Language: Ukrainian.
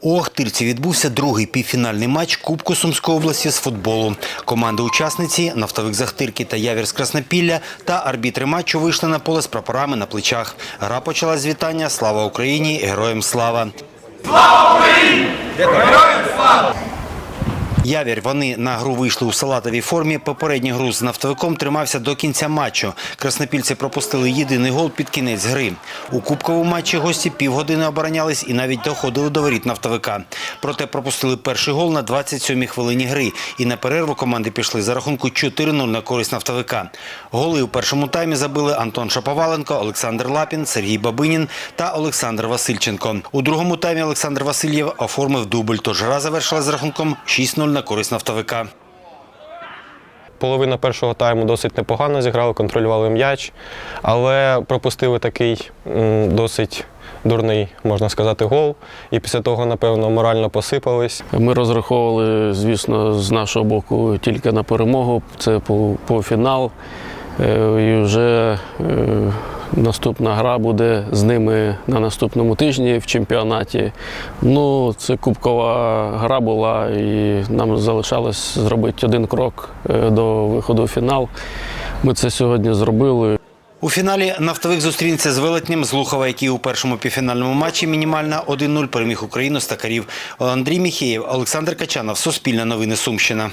У Охтирці відбувся другий півфінальний матч Кубку Сумської області з футболу. Команди-учасниці Нафтовик Захтирки та Явір з Краснопілля та арбітри матчу вийшли на поле з прапорами на плечах. Гра почалась з вітання «Слава Україні! Героям слава!». Явір вони на гру вийшли у салатовій формі. Попередній гру з нафтовиком тримався до кінця матчу. Краснопільці пропустили єдиний гол під кінець гри. У кубковому матчі гості півгодини оборонялись і навіть доходили до воріт нафтовика. Проте пропустили перший гол на 27-й хвилині гри. І на перерву команди пішли за рахунку 4-0 на користь нафтовика. Голи у першому таймі забили Антон Шаповаленко, Олександр Лапін, Сергій Бабинін та Олександр Васильченко. У другому таймі Олександр Васильєв оформив дубль, тож гра завершилась з рахунком 6-0 на користь нафтовика. Половина першого тайму досить непогано зіграли, контролювали м'яч, але пропустили такий досить дурний, можна сказати, гол. І після того, напевно, морально посипались. Ми розраховували, звісно, з нашого боку тільки на перемогу. Це по, по фінал. Е, І вже е, наступна гра буде з ними на наступному тижні в чемпіонаті. Ну, це кубкова гра була, і нам залишалось зробити один крок е, до виходу в фінал. Ми це сьогодні зробили. У фіналі нафтовик зустрінеться з велетнем з Лухова, який у першому півфінальному матчі мінімально 1-0 переміг Україну з такарів. Андрій Міхеєв, Олександр Качанов, Суспільне новини Сумщина.